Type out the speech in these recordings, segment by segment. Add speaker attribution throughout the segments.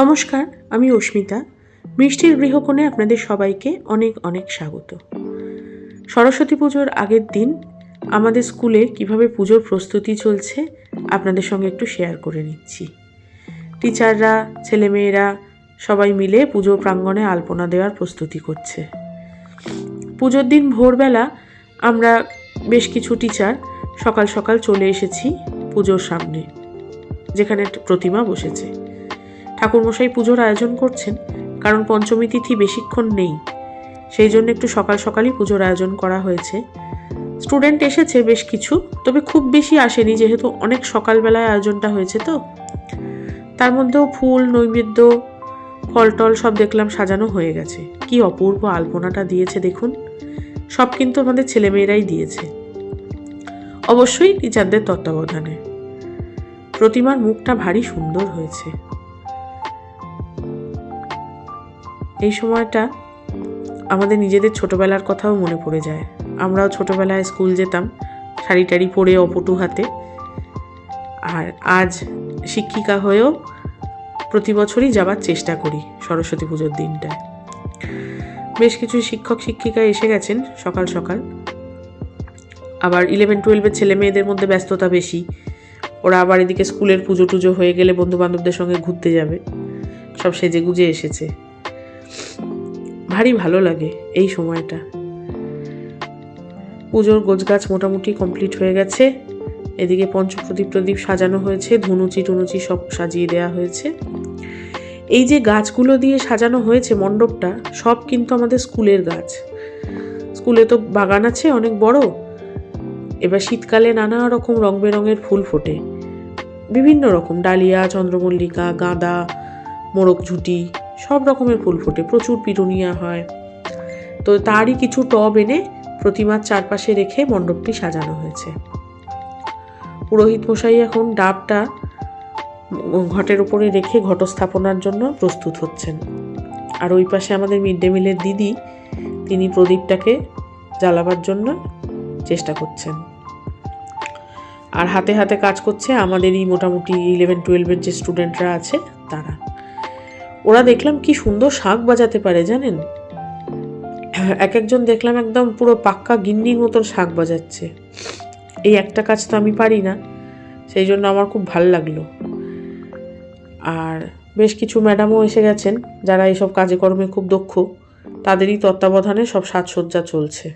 Speaker 1: নমস্কার, আমি অস্মিতা। বৃষ্টির গৃহকোণে আপনাদের সবাইকে অনেক অনেক স্বাগত। সরস্বতী পুজোর আগের দিন আমাদের স্কুলে কীভাবে পুজোর প্রস্তুতি চলছে আপনাদের সঙ্গে একটু শেয়ার করে নিচ্ছি। টিচাররা, ছেলেমেয়েরা সবাই মিলে পুজো প্রাঙ্গণে আলপনা দেওয়ার প্রস্তুতি করছে। পুজোর দিন ভোরবেলা আমরা বেশ কিছু টিচার সকাল সকাল চলে এসেছি পুজোর সামনে, যেখানে প্রতিমা বসেছে। ঠাকুরমশাই পুজোর আয়োজন করছেন, কারণ পঞ্চমী তিথি বেশিক্ষণ নেই। সেই জন্য একটু সকাল সকালই পুজোর আয়োজন করা হয়েছে। স্টুডেন্ট এসেছে বেশ কিছু, তবে খুব বেশি আসেনি, যেহেতু অনেক সকালবেলায় আয়োজনটা হয়েছে তো। তার মধ্যেও ফুল, নৈবেদ্য ফল টল সব দেখলাম সাজানো হয়ে গেছে। কি অপূর্ব আলপনাটা দিয়েছে দেখুন। সব কিন্তু আমাদের ছেলেমেয়েরাই দিয়েছে। অবশ্যই টিচারদের তত্ত্বাবধানে। প্রতিমার মুখটা ভারী সুন্দর হয়েছে। এই সময়টা আমাদের নিজেদের ছোটবেলার কথাও মনে পড়ে যায়। আমরাও ছোটবেলায় স্কুল যেতাম, শাড়ি টাড়ি পরে অপটু হাতে। আর আজ শিক্ষিকা হয়েও প্রতি বছরই যাবার চেষ্টা করি সরস্বতী পুজোর দিনটায়। বেশ কিছু শিক্ষক শিক্ষিকা এসে গেছেন সকাল সকাল। আবার ইলেভেন টুয়েলভের ছেলে মেয়েদের মধ্যে ব্যস্ততা বেশি। ওরা আবার এদিকে স্কুলের পুজো টুজো হয়ে গেলে বন্ধু বান্ধবদের সঙ্গে ঘুরতে যাবে। সব সেজে গুজে এসেছে। ভারী ভালো লাগে এই সময়টা। পুজোর গোছগাছ মোটামুটি কমপ্লিট হয়ে গেছে। এদিকে পঞ্চপ্রদীপ প্রদীপ সাজানো হয়েছে, ধুনুচি টুনুচি সব সাজিয়ে দেওয়া হয়েছে। এই যে গাছগুলো দিয়ে সাজানো হয়েছে মণ্ডপটা, সব কিন্তু আমাদের স্কুলের গাছ। স্কুলে তো বাগান আছে অনেক বড়। এবার শীতকালে নানা রকম রং বেরঙের ফুল ফোটে। বিভিন্ন রকম, ডালিয়া, চন্দ্রমল্লিকা, গাঁদা মোরগ ঝুটি সব রকমের ফুল ফোটে, প্রচুর পিটুনিয়া হয়। তো তারই কিছু টব এনে প্রতিমার চারপাশে রেখে মণ্ডপটি সাজানো হয়েছে। পুরোহিত মশাই এখন ডাবটা ঘটের উপরে রেখে ঘটস্থাপনার জন্য প্রস্তুত হচ্ছেন। আর ওই পাশে আমাদের মিড ডে মিলের দিদি, তিনি প্রদীপটাকে জ্বালাবার জন্য চেষ্টা করছেন। আর হাতে হাতে কাজ করছে আমাদেরই মোটামুটি ইলেভেন টুয়েলভের যে স্টুডেন্টরা আছে, তারা। ওরা দেখলাম কি সুন্দর শাঁখ বাজাতে পারে, জানেন? এক একজন দেখলাম একদম পুরো পাক্কা গিন্নির মতন শাঁখ বাজাচ্ছে। এই একটা কাজ তো আমি পারি না, সেই জন্য আমার খুব ভালো লাগল। আর বেশ কিছু ম্যাডামও এসে গেছেন, যারা এইসব কাজে কর্মে খুব দক্ষ, তাদেরই তত্ত্বাবধানে সব সাজসজ্জা চলছে।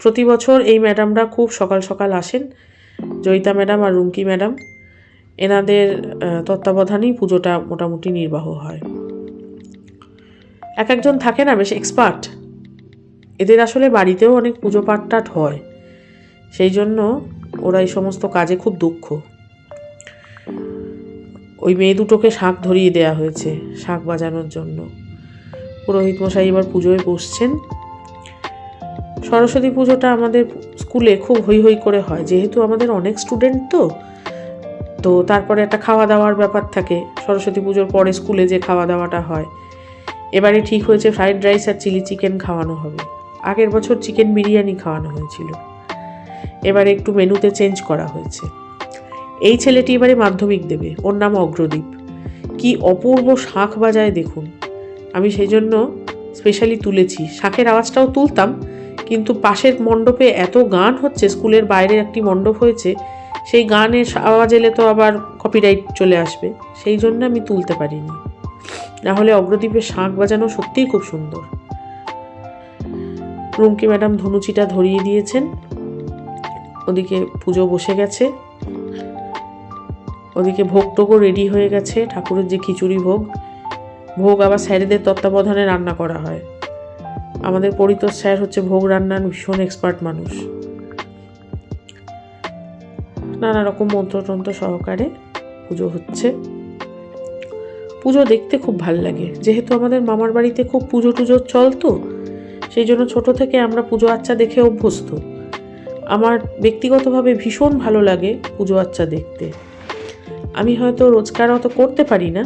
Speaker 1: প্রতি বছর এই ম্যাডামরা খুব সকাল সকাল আসেন, জয়িতা ম্যাডাম আর রুমকি ম্যাডাম। এনাদের তত্ত্বাবধানেই পুজোটা মোটামুটি নির্বাহ হয়। এক একজন থাকে না, বেশ এক্সপার্ট এদের আসলে বাড়িতেও অনেক পুজো পাঠ টাট হয়। সেই জন্য ওরা এই সমস্ত কাজে খুব দুঃখ। ওই মেয়ে দুটোকে শাঁখ ধরিয়ে দেয়া হয়েছে, শাঁখ বাজানোর জন্য। পুরোহিত মশাই এবার পুজোয় বসছেন। সরস্বতী পুজোটা আমাদের স্কুলে খুব হই হই করে হয়। যেহেতু আমাদের অনেক স্টুডেন্ট তো তো তারপরে একটা খাওয়া দাওয়ার ব্যাপার থাকে। সরস্বতী পুজোর পরে স্কুলে যে খাওয়া দাওয়াটা হয়। এবারে ঠিক হয়েছে ফ্রাইড রাইস আর চিলি চিকেন খাওয়ানো হবে। আগের বছর চিকেন বিরিয়ানি খাওয়ানো হয়েছিল। এবারে একটু মেনুতে চেঞ্জ করা হয়েছে। এই ছেলেটি এবারে মাধ্যমিক দেবে। ওর নাম অগ্রদীপ। কি অপূর্ব শাঁখ বাজায় দেখুন। আমি সেই জন্য স্পেশালি তুলেছি। শাঁখের আওয়াজটাও তুলতাম, কিন্তু পাশের মণ্ডপে এত গান হচ্ছে, স্কুলের বাইরে একটি মণ্ডপ হয়েছে সেই গানের আওয়াজ এলে তো আবার কপিরাইট চলে আসবে। সেই জন্য আমি তুলতে পারিনি। নাহলে অগ্রদ্বীপের শাঁখ বাজানো সত্যিই খুব সুন্দর। রুমকি ম্যাডাম ধনুচিটা ধরিয়ে দিয়েছেন। ওদিকে পুজো বসে গেছে। ওদিকে ভোগ টোগও রেডি হয়ে গেছে, ঠাকুরের যে খিচুড়ি ভোগ। ভোগ আবার স্যারেদের তত্ত্বাবধানে রান্না করা হয়। আমাদের পরিতোষ স্যার হচ্ছে ভোগ রান্নার ভীষণ এক্সপার্ট মানুষ। নানা রকম মন্ত্রতন্ত্র সহকারে পুজো হচ্ছে। পুজো দেখতে খুব ভালো লাগে। যেহেতু আমাদের মামার বাড়িতে খুব পুজো টুজো চলতো সেই জন্য ছোট থেকে আমরা পুজো আচ্চা দেখে অভ্যস্ত। আমার ব্যক্তিগতভাবে ভীষণ ভালো লাগে পুজো আচ্চা দেখতে। আমি হয়তো রোজগার অত করতে পারি না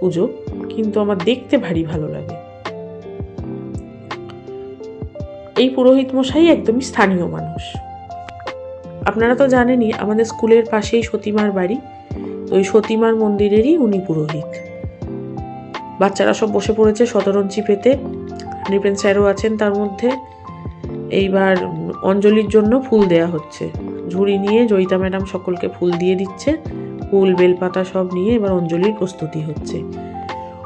Speaker 1: পুজো, কিন্তু আমার দেখতে ভারী ভালো লাগে। এই পুরোহিত মশাই একদমই স্থানীয় মানুষ। আপনারা তো জানেনই, আমাদের স্কুলের পাশেই সতীমার বাড়ি। তো ওই সতীমার মন্দিরেরই উনি পুরোহিত। বাচ্চারা সব বসে পড়েছে শতরঞ্চি পেতে। নৃপেন স্যারও আছেন তার মধ্যে। এইবার অঞ্জলির জন্য ফুল দেয়া হচ্ছে। ঝুড়ি নিয়ে জয়িতা ম্যাডাম সকলকে ফুল দিয়ে দিচ্ছে। ফুল, বেলপাতা সব নিয়ে এবার অঞ্জলির প্রস্তুতি হচ্ছে।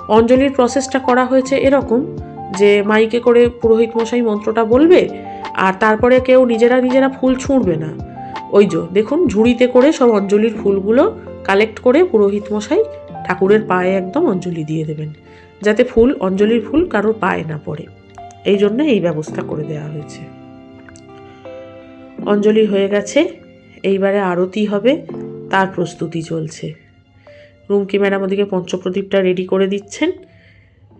Speaker 1: অঞ্জলির প্রসেসটা করা হয়েছে এরকম যে মাইকে করে পুরোহিত মশাই মন্ত্রটা বলবে আর তারপরে কেউ নিজেরা নিজেরা ফুল ছুঁড়বে না। ওই যে, দেখুন, ঝুড়িতে করে সব অঞ্জলির ফুলগুলো কালেক্ট করে পুরোহিত মশাই ঠাকুরের পায়ে একদম অঞ্জলি দিয়ে দেবেন, যাতে ফুল, অঞ্জলির ফুল কারোর পায়ে না পড়ে। এই জন্য এই ব্যবস্থা করে দেওয়া হয়েছে। অঞ্জলি হয়ে গেছে, এইবারে আরতি হবে, তার প্রস্তুতি চলছে। রুমকি ম্যাডাম ওদিকে পঞ্চপ্রদীপটা রেডি করে দিচ্ছেন।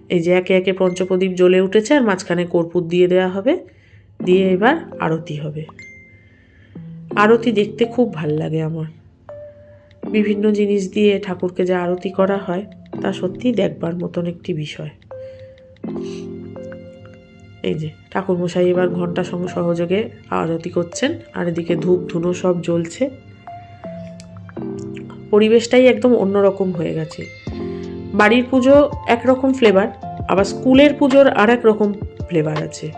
Speaker 1: এই যে একে একে পঞ্চপ্রদীপ জ্বলে উঠেছে, আর মাঝখানে কর্পূর দিয়ে দেওয়া হবে, দিয়ে এবার আরতি হবে। আরতি দেখতে খুব ভালো লাগে আমার। বিভিন্ন জিনিস দিয়ে ঠাকুরকে যে আরতি করা হয়, তা সত্যি দেখবার মতন একটি বিষয়। এই যে, ঠাকুরমশাই এবার ঘণ্টা সঙ্গে সহযোগে আরতি করছেন, আর এদিকে ধূপ ধুনো সব জ্বলছে। পরিবেশটাই একদম অন্যরকম হয়ে গেছে। বাড়ির পুজো একরকম ফ্লেভার আবার স্কুলের পুজোর আর এক রকম ফ্লেভার আছে।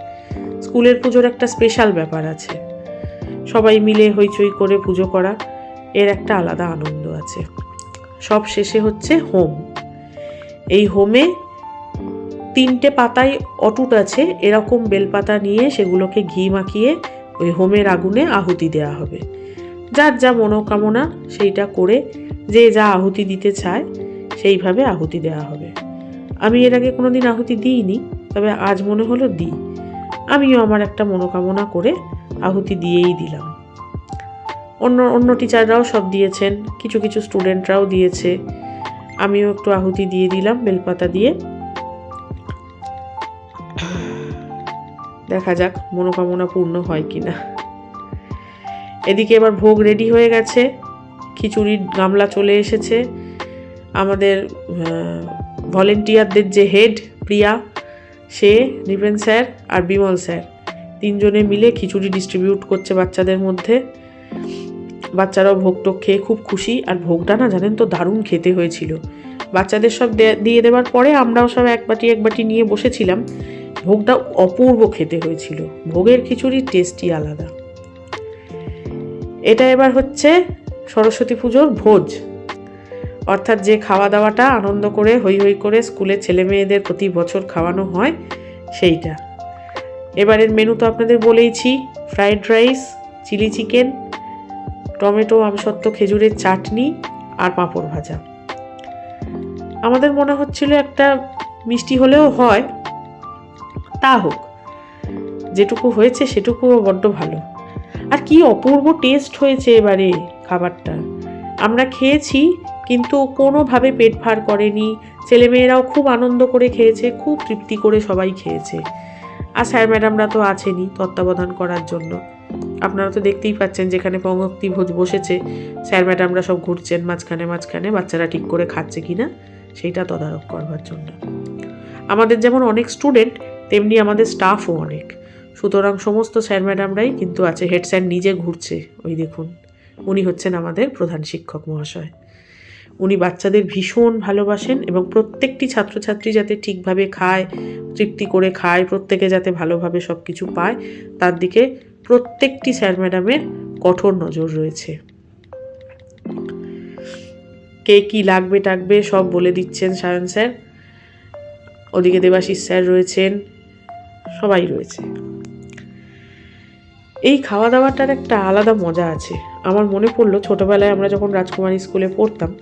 Speaker 1: স্কুলের পুজোর একটা স্পেশাল ব্যাপার আছে। সবাই মিলে হইচই করে পুজো করা, এর একটা আলাদা আনন্দ আছে। সব শেষে হচ্ছে হোম। এই হোমে তিনটে পাতায় অটুট আছে, এরকম বেলপাতা নিয়ে সেগুলোকে ঘি মাখিয়ে ওই হোমের আগুনে আহুতি দেওয়া হবে। যার যা মনোকামনা, সেইটা করে যে যা আহুতি দিতে চায়, সেইভাবে আহুতি দেওয়া হবে। আমি এর আগে কোনো দিন আহুতি দিইনি, তবে আজ মনে হলো দিই। আমিও আমার একটা মনোকামনা করে আহুতি দিয়েই দিলাম। অন্য অন্য টিচাররাও সব দিয়েছেন, কিছু কিছু স্টুডেন্টরাও দিয়েছে। আমিও একটু আহুতি দিয়ে দিলাম, বেলপাতা দিয়ে। দেখা যাক মনোকামনা পূর্ণ হয় কি না এদিকে এবার ভোগ রেডি হয়ে গেছে, খিচুড়ির গামলা চলে এসেছে। আমাদের ভলেন্টিয়ারদের যে হেড প্রিয়া, সে, নিপেন স্যার আর বিমল স্যার তিনজনে মিলে খিচুড়ি ডিস্ট্রিবিউট করছে বাচ্চাদের মধ্যে। বাচ্চারাও ভোগ খেয়ে খুব খুশি। আর ভোগটা না জানেন তো দারুণ খেতে হয়েছিল। বাচ্চাদের সব দিয়ে দেওয়ার পরে আমরাও সব এক বাটি এক বাটি নিয়ে বসেছিলাম। ভোগটা অপূর্ব খেতে হয়েছিল। ভোগের খিচুড়ির টেস্টই আলাদা। এটা এবার হচ্ছে সরস্বতী পুজোর ভোজ। অর্থাৎ যে খাওয়া দাওয়াটা আনন্দ করে হই হই করে স্কুলের ছেলে মেয়েদের প্রতি বছর খাওয়ানো হয়, সেইটা। এবারের মেনু তো আপনাদের বলেইছি fried rice chilli chicken tomato আমসত্ত্ব খেজুরের চাটনি আর পাঁপড় ভাজা। আমাদের মনে হচ্ছিল একটা মিষ্টি হলেও হয়, তা হোক, যেটুকু হয়েছে সেটুকুও বড্ড ভালো। আর কি অপূর্ব টেস্ট হয়েছে এবারে খাবারটা। আমরা খেয়েছি, কিন্তু কোনোভাবে পেট ভার করেনি, ছেলেমেয়েরাও খুব আনন্দ করে খেয়েছে, খুব তৃপ্তি করে সবাই খেয়েছে। আর স্যার ম্যাডামরা তো আছেনই তত্ত্বাবধান করার জন্য। আপনারা তো দেখতেই পাচ্ছেন যেখানে পঙ্গক্তি ভোজ বসেছে, স্যার ম্যাডামরা সব ঘুরছেন মাঝখানে মাঝখানে, বাচ্চারা ঠিক করে খাচ্ছে কি না সেইটা তদারক করবার জন্য। আমাদের যেমন অনেক স্টুডেন্ট, তেমনি আমাদের স্টাফও অনেক। সুতরাং সমস্ত স্যার ম্যাডামরাই কিন্তু আছে হেড স্যার নিজে ঘুরছে, ওই দেখুন। উনি হচ্ছেন আমাদের প্রধান শিক্ষক মহাশয়। উনি বাচ্চাদের ভীষণ ভালোবাসেন এবং প্রত্যেকটি ছাত্রছাত্রী যাতে ঠিকভাবে খায়, তৃপ্তি করে খায়, প্রত্যেকে যাতে ভালোভাবে সব কিছু পায়, তার দিকে প্রত্যেকটি স্যার ম্যাডামের কঠোর নজর রয়েছে। কে কি লাগবে, টাকবে, সব বলে দিচ্ছেন সায়ন স্যার। ওদিকে দেবাশিস স্যার রয়েছেন, সবাই রয়েছে। এই খাওয়া দাওয়াটার একটা আলাদা মজা আছে। আমার মনে পড়ল, ছোটোবেলায় আমরা যখন রাজকুমারী স্কুলে পড়তাম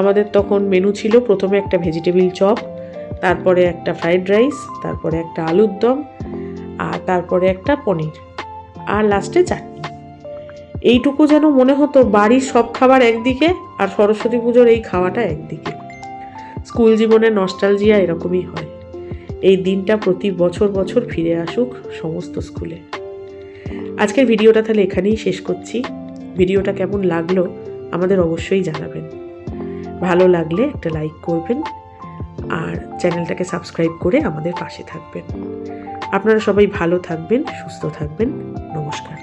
Speaker 1: আমাদের তখন মেনু ছিল প্রথমে একটা ভেজিটেবিল চপ তারপরে একটা ফ্রাইড রাইস তারপরে একটা আলুর দম, আর তারপরে একটা পনির, আর লাস্টে চাটনি। এইটুকু যেন মনে হতো বাড়ির সব খাবার একদিকে আর সরস্বতী পুজোর এই খাওয়াটা একদিকে। স্কুল জীবনের নস্টালজিয়া এরকমই হয়। এই দিনটা প্রতি বছর বছর ফিরে আসুক সমস্ত স্কুলে। আজকের ভিডিওটা তাহলে এখানেই শেষ করছি। ভিডিওটা কেমন লাগল আমাদের অবশ্যই জানাবেন। ভালো লাগলে একটা লাইক করবেন আর চ্যানেলটাকে সাবস্ক্রাইব করে আমাদের পাশে থাকবেন। আপনারা সবাই ভালো থাকবেন, সুস্থ থাকবেন। নমস্কার।